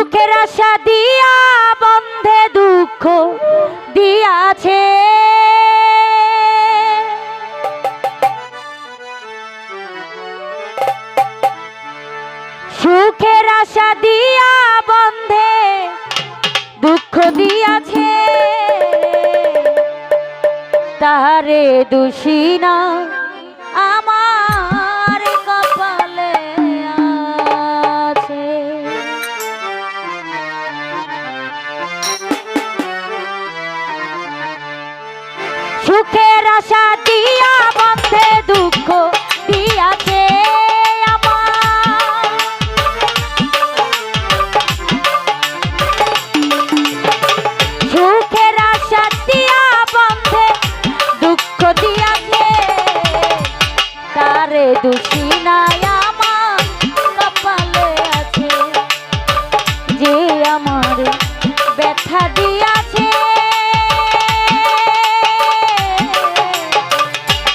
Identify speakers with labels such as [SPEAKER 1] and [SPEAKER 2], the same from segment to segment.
[SPEAKER 1] সুখের আশা দিয়া বন্ধে দুঃখ দিয়াছে। সুখের আশা দিয়া বন্ধে দুঃখ দিয়াছে। তারে দোষী না।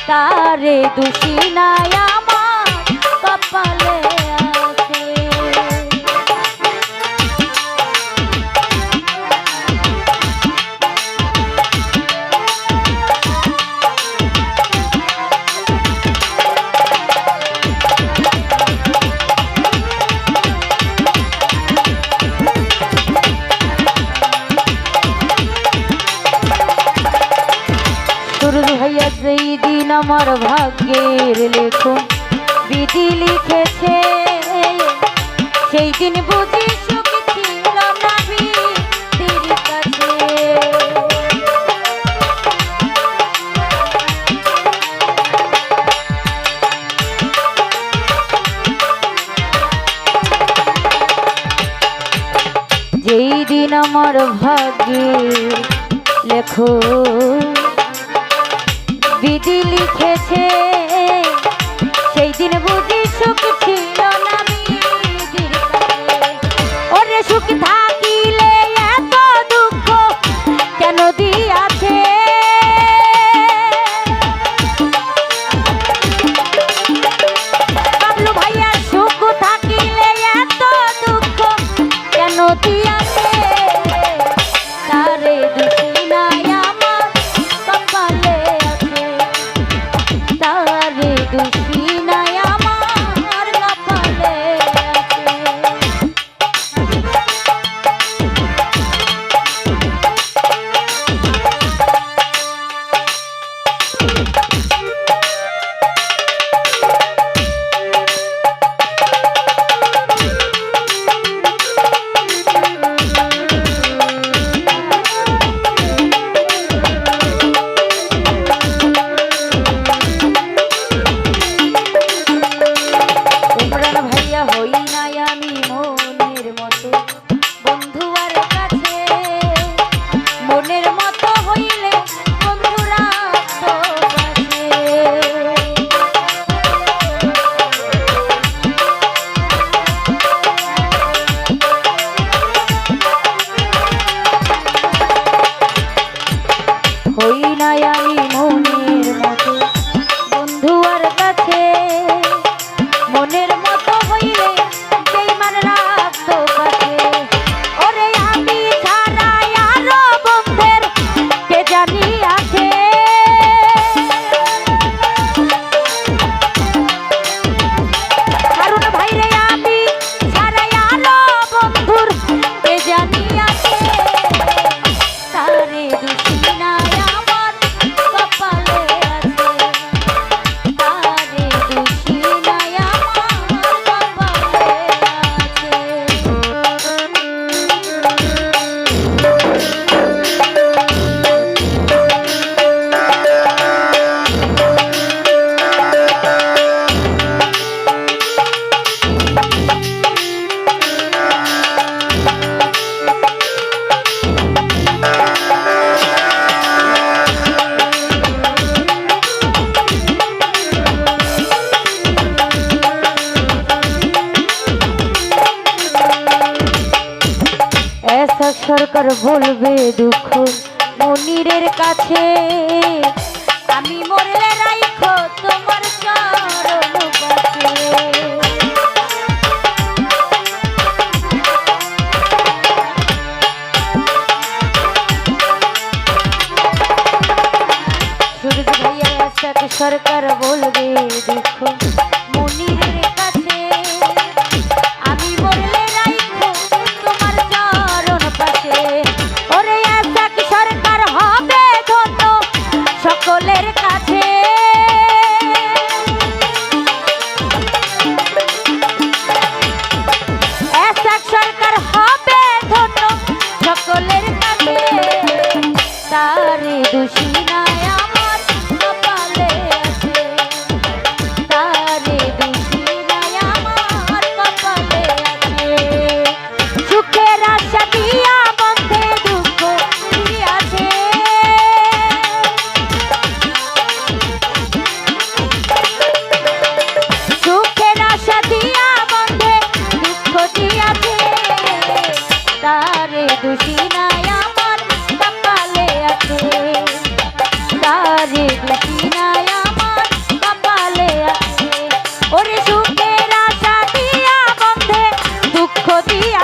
[SPEAKER 1] তারে নাই আমার কপালে ভাইয়া যেই দিন আমার ভাগ্যের লেখন বিধি লিখেছে, সেই দিন বুঝি যেই দিন আমার ভাগ্যে লেখো। বিধি লিখেছে। সেই দিন বুঝি সুখ ছিল। সরকার বলবে দুঃখ মনিরের কাছে। আমি মরলে রাইখো তোমার সরকার বলবে দেখো দোষী পাতিয়া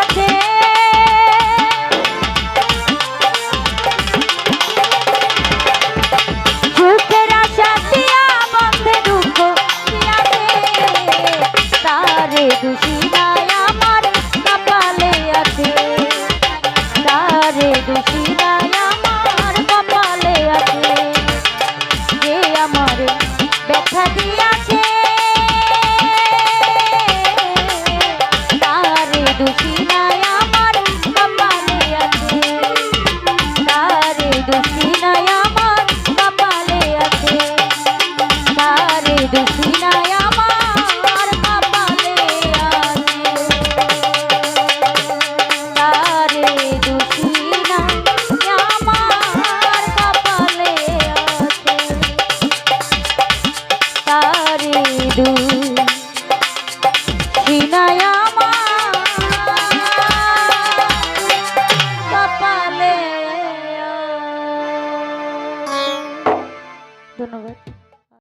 [SPEAKER 1] ಇದು